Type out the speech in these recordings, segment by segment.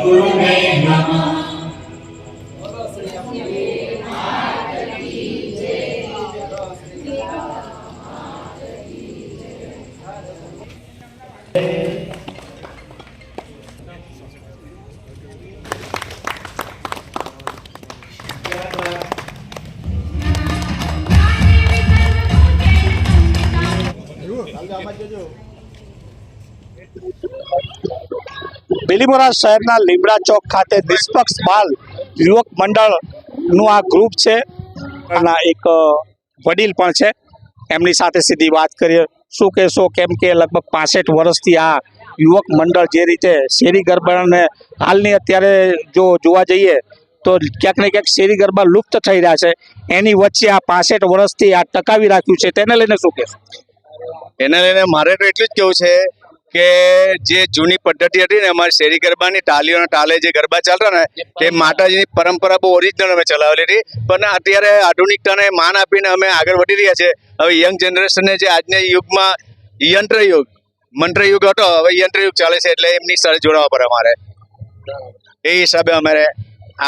गुरुवे नमः બિલીમોરા શહેરના લીમડા ચોક ખાતે નિષ્પક્ષ બાલ યુવક મંડળનું આ ગ્રુપ છે. ના એક વડીલ પણ છે. એમની સાથે સીધી વાત કરીએ. શું કહેશો, કેમ કે લગભગ પાસઠ વર્ષથી આ યુવક મંડળ જે રીતે શેરી ગરબાને હાલની અત્યારે જો જોવા જઈએ, તો ક્યાંક ને ક્યાંક શેરી ગરબા લુપ્ત થઈ રહ્યા છે. એની વચ્ચે આ પાસઠ વર્ષથી આ ટકાવી રાખ્યું છે. તેને લઈને શું કહેશો? એને લઈને મારે તો એટલું જ કેવું છે કે જે જૂની પદ્ધતિ હતી ને અમારી શેરી ગરબાની ટાલીઓના ટાલે જે ગરબા ચાલતા ને તે માતાજીની પરંપરા બહુ ઓરિજિનલ અમે ચલાવેલી હતી. પણ અત્યારે આધુનિકતાને માન આપીને અમે આગળ વધી રહ્યા છે હવે યંગ જનરેશનને જે આજના યુગમાં યંત્રયુગ મંત્રયુગ મંત્ર યુગ હતો હવે યંત્રયુગ ચાલે છે એટલે એમની સાથે જોડાવા પડે અમારે. એ હિસાબે અમારે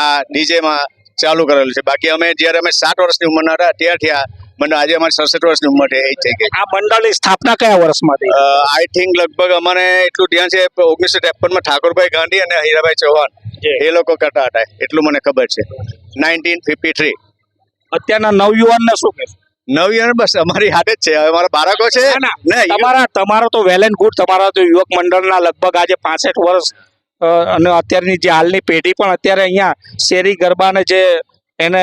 આ ડીજેમાં ચાલુ કરેલું છે. બાકી અમે જ્યારે અમે સાત વર્ષની ઉંમરના હતા ત્યારથી આ મને આજે અમારી સડસઠ વર્ષની ઉંમર છે એ થઈ ગઈ આ મંડળની સ્થાપના કયા વર્ષમાં થઈ? આઈ થિંક લગભગ અમને એટલું ધ્યાન છે ઓગણીસો ત્રેપનમાં ઠાકોરભાઈ ગાંધી અને હીરાભાઈ ચૌહાણ એ લોકો કરતા હતા એટલું મને ખબર છે. નાઇન્ટીન ફિફ્ટી થ્રી અત્યારના નવયુવાનને શું કહેશો? નવયુવાન બસ અમારી હાથે જ છે હવે મારા બાળકો છે. ને તમારા તમારો તો વેલ એન્ડ ગુડ તમારા તો યુવક મંડળના લગભગ આજે પાસઠ વર્ષ અને અત્યારની જે હાલની પેઢી પણ અત્યારે અહીંયા શેરી ગરબાને જે એને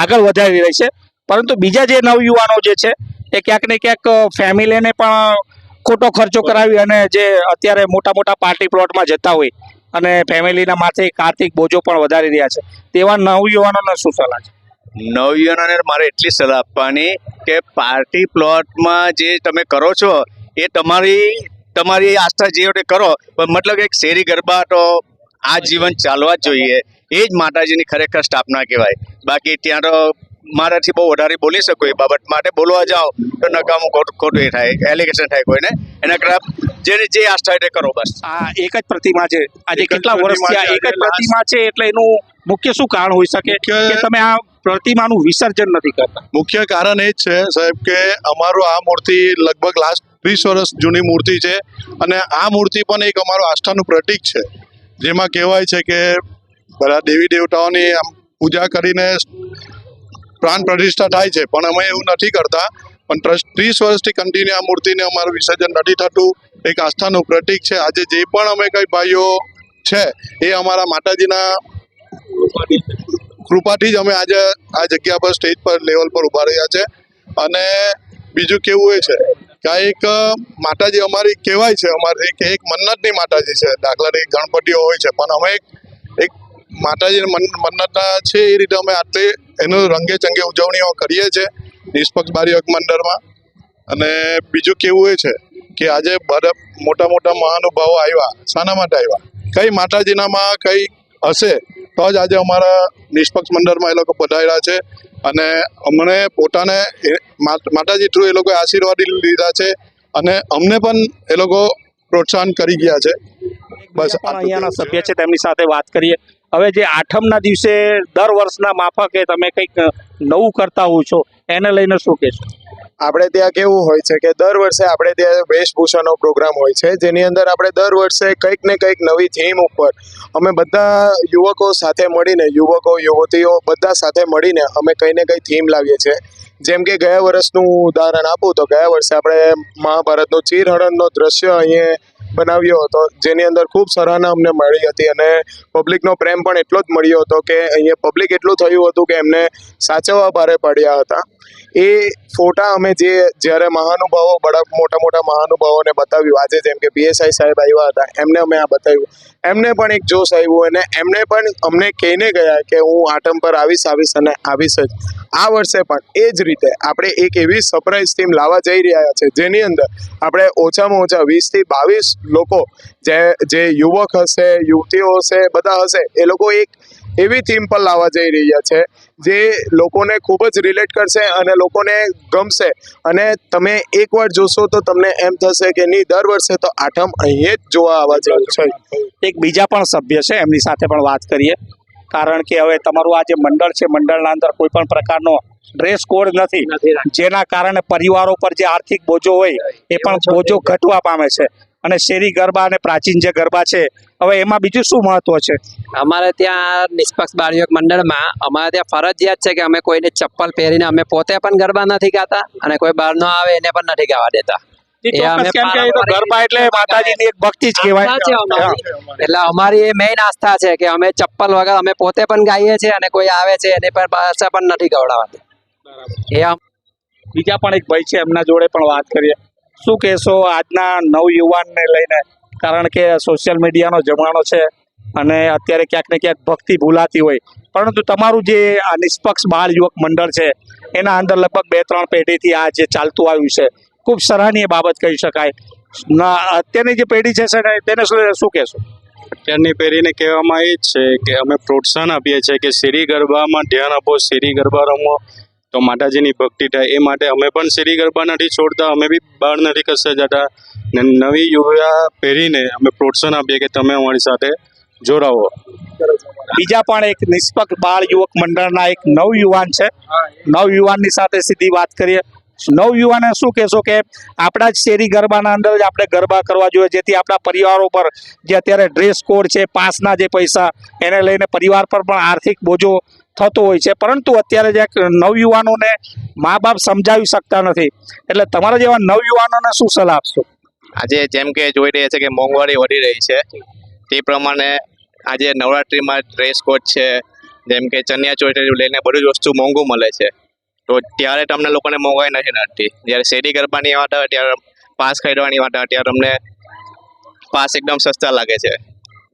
આગળ વધારી રહી છે. પરંતુ બીજા જે નવયુવાનો જે છે, એ ક્યાંક ને ક્યાંક ફેમિલીને પણ ખોટો ખર્ચો કરાવી અને જે અત્યારે મોટા મોટા પાર્ટી પ્લોટમાં જતા હોય અને ફેમિલીના માથે એક આર્થિક બોજો પણ વધારી રહ્યા છે. તેવા નવયુવાનોને શું સલાહ છે? નવયુવાનોને મારે એટલી સલાહ આપવાની કે પાર્ટી પ્લોટમાં જે તમે કરો છો, એ તમારી તમારી આસ્થા જે કરો, પણ મતલબ એક શેરી ગરબા તો આ જીવન ચાલવા જ જોઈએ. એ જ માતાજીની ખરેખર સ્થાપના કહેવાય. બાકી ત્યાં તો મારાથી બહુ વધારે બોલી શકો એ બાબત માટે બોલવા જાઓ તો નકામું ખોટું ખોટું એ થાય એલિગેશન થાય કોઈને. એના કરતા જેને જે આસ્થા એટલે કરો બસ. આ એક જ પ્રતિમા છે. આજે કેટલા વર્ષથી આ એક જ પ્રતિમા છે. એટલે એનું મુખ્ય શું કારણ હોઈ શકે? કે તમે આ પ્રતિમાનું વિસર્જન નથી કરતા? મુખ્ય કારણ એ જ છે સાહેબ કે અમારું આ મૂર્તિ લગભગ લાસ્ટ વીસ વર્ષ જૂની મૂર્તિ છે અને આ મૂર્તિ પણ એક અમારું આસ્થાનું પ્રતીક છે. જેમાં કહેવાય છે કે બધા દેવી દેવતાઓની આમ પૂજા કરીને પ્રાણ પ્રતિષ્ઠા થાય છે. પણ અમે એવું નથી કરતા. પણ ટ્રસ્ટ ત્રીસ વર્ષથી કન્ટિન્યુ આ મૂર્તિને અમારું વિસર્જન નથી થતું. એક આસ્થાનું પ્રતીક છે. આજે જે પણ અમે કઈ ભાઈઓ છે, એ અમારા માતાજીના કૃપાથી જ અમે આજે આ જગ્યા પર સ્ટેજ પર લેવલ પર ઊભા રહ્યા છે. અને બીજું કેવું એ છે કે એક માતાજી અમારી કહેવાય છે. અમારી કે એક મન્નતની માતાજી છે. દાખલા તરીકે ગણપતિઓ હોય છે. પણ અમે એક માતાજીની મન મન્નતના છે એ રીતે અમે આટલી એનું રંગે ચંગે ઉજવણીઓ કરીએ છીએ નિષ્પક્ષ બારી મંડળમાં. અને બીજું કેવું એ છે કે આજે બરફ મોટા મોટા મહાનુભાવો આવ્યા. શાના માટે આવ્યા? કઈ માતાજીનામાં કઈ હશે તો જ આજે અમારા નિષ્પક્ષ મંડળમાં એ લોકો પધાર્યા છે. અને અમને પોતાને માતાજી થ્રુ એ લોકોએ આશીર્વાદ લીધા છે. અને અમને પણ એ લોકો પ્રોત્સાહન કરી ગયા છે. બસ અહીંયાના સભ્ય છે, તેમની સાથે વાત કરીએ. હવે જે આઠમના દિવસે દર વર્ષના માફકે તમે કંઈક નવું કરતા હોવ છો, એને લઈને શું કહેશો? આપણે ત્યાં કેવું હોય છે કે દર વર્ષે આપણે ત્યાં વેશભૂષાનો પ્રોગ્રામ હોય છે, જેની અંદર આપણે દર વર્ષે કંઈક ને કંઈક નવી થીમ ઉપર અમે બધા યુવકો સાથે મળીને, યુવકો, યુવતીઓ બધા સાથે મળીને અમે કંઈ ને કંઈ થીમ લાવીએ છીએ. જેમ કે ગયા વર્ષનું ઉદાહરણ આપું તો ગયા વર્ષે આપણે મહાભારતનો ચીરહરણનો દ્રશ્ય અહીંયા બનાવ્યો હતો, જેની અંદર ખૂબ સરાહના અમને મળી હતી અને પબ્લિકનો પ્રેમ પણ એટલો જ મળ્યો હતો કે અહીંયા પબ્લિક એટલું થયું હતું કે એમને સાચવવા ભારે પડ્યા હતા. એ ફોટા અમે જે, જ્યારે મહાનુભાવો બડા મોટા મોટા મહાનુભાવોને બતાવ્યું, આજે જેમ કે પીએસઆઈ સાહેબ આવ્યા હતા, એમને અમે આ બતાવ્યું. એમને પણ એક જોશ આવ્યું અને એમને પણ અમને કહીને ગયા કે હું આટમ પર આવીશ આવીશ અને આવીશ જ. આ વર્ષે પણ એ જ રીતે આપણે એક એવી સરપ્રાઇઝ ટીમ લાવવા જઈ રહ્યા છે, જેની અંદર આપણે ઓછામાં ઓછા વીસથી બાવીસ લોકો જે જે યુવક હશે, યુવતીઓ હશે, બધા હશે, એ લોકો એક એવી થીમ પર લાવવા જઈ રહ્યા છે જે લોકોને ખૂબ જ રિલેટ કરશે અને લોકોને ગમશે. અને તમે એકવાર જોશો તો તમને એમ થશે કે નહીં દર વર્ષે તો આઠમ અહીંયા જ જોવા આવવા જેવું છે. એક બીજા પણ સભ્ય છે એમની સાથે પણ વાત કરીએ. કારણ કે હવે તમારું આ જે મંડળ છે મંડળના અંદર કોઈ પણ પ્રકારનો ડ્રેસ કોડ નથી. જેના કારણે પરિવારો પર જે આર્થિક બોજો હોય એ પણ બોજો ઘટવા પામે છે. અને શેરી ગરબા અને પ્રાચીન જે ગરબા છે હવે એમાં બીજું શું મહત્વ છે? અમારે ત્યાં નિષ્પક્ષ બાળયોગ મંડળમાં અમારે ત્યાં ફરજિયાત છે કે અમે કોઈને ચપ્પલ પહેરીને અમે પોતે પણ ગરબા નથી ગાતા અને કોઈ બહારનો આવે એને પણ નથી ગાવા દેતા. એટલે અમારી. એટલે અમારી એ મેઇન આસ્થા છે કે અમે ચપ્પલ વગર અમે પોતે પણ ગાઈએ છીએ અને કોઈ આવે છે એને પણ પાસે પણ નથી ગવડાવતા. એ આમ બીજા પણ એક ભાઈ છે એમના જોડે પણ વાત કરીએ. શું કહેશો આજના નવયુવાનને લઈને? કારણ કે સોશિયલ મીડિયાનો જમાનો છે અને અત્યારે ક્યાંક ને ક્યાંક ભક્તિ ભૂલાતી હોય. પરંતુ તમારું જે આ નિષ્પક્ષ બાળ યુવક મંડળ છે, એના અંદર લગભગ બે ત્રણ પેઢીથી આ જે ચાલતું આવ્યું છે, ખૂબ સરાહનીય બાબત કહી શકાય. અત્યારની જે પેઢી છે તેને શું કહેશો? અત્યારની પેઢીને કહેવામાં એ જ છે કે અમે પ્રોત્સાહન આપીએ છીએ કે શેરી ગરબામાં ધ્યાન આપો, શેરી ગરબા રમો તો માતાજીની ભક્તિ થાય એ માટે અમે પણ શેરી ગરબા નથી છોડતા અમે બી બહાર નથી કશે જતા. ને નવી યુવા પહેરીને અમે પ્રોત્સાહન આપીએ કે તમે અમારી સાથે જોડાવો. બીજા પણ એક નિષ્પક્ષ બાળ યુવક મંડળના એક નવ યુવાન છે નવ યુવાનની સાથે સીધી વાત કરીએ. નવયુવાને શું કહેશો કે આપણા જ શેરી ગરબાના અંદર જ આપણે ગરબા કરવા જોઈએ, જેથી આપણા પરિવારો પર જે અત્યારે ડ્રેસ કોડ છે, પાસના જે પૈસા, એને લઈને પરિવાર પર પણ આર્થિક બોજો થતો હોય છે. પરંતુ અત્યારે જે નવયુવાનોને મા બાપ સમજાવી શકતા નથી. એટલે તમારા જેવા નવયુવાનોને શું સલાહ આપશો? આજે જેમ કે જોઈ રહ્યા છે કે મોંઘવારી વધી રહી છે. તે પ્રમાણે આજે નવરાત્રીમાં ડ્રેસ કોડ છે, જેમ કે ચણિયા ચોટી લઈને બધું જ વસ્તુ મોંઘું મળે છે. તો ત્યારે તમને લોકોને મોંઘવારી નથી નડતી જ્યારે શેરી ગરબાની વાત આવે ત્યારે પાસ ખરીદવાની વાત આવે, ત્યારે તમને પાસ એકદમ સસ્તા લાગે છે.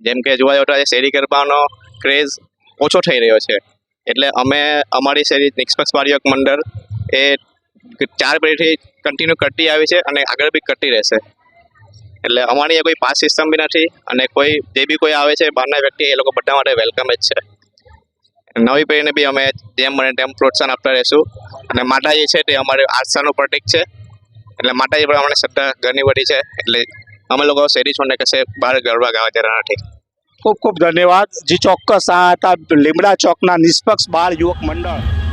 જેમ કે જોવા જાવ તો આજે શેરી ગરબાનો ક્રેઝ ઓછો થઈ રહ્યો છે. એટલે અમે, અમારી શેરી નિષ્પક્ષ બાળક મંડળ એ ચાર પેઢીથી કન્ટિન્યુ કરતી આવી છે અને આગળ બી કરતી રહેશે. એટલે અમારી કોઈ પાસ સિસ્ટમ બી નથી અને કોઈ જે બી કોઈ આવે છે, બહારના વ્યક્તિ એ લોકો બધા માટે વેલકમ જ છે. નવી પેઢીને બી અમે જેમ બને તેમ પ્રોત્સાહન આપતા રહીશું. અને માતાજી છે તે અમારે આસ્થાનું પ્રતીક છે. એટલે માતાજી પર અમને શ્રદ્ધા ઘણી બધી છે. એટલે અમે લોકો શેરી છોડને કશે બહાર ગરબા ગાવા જરા નથી. ખૂબ ખૂબ ધન્યવાદ. જે ચોક્કસ આ હતા લીમડા ચોકના નિષ્પક્ષ બાળ યુવક મંડળ.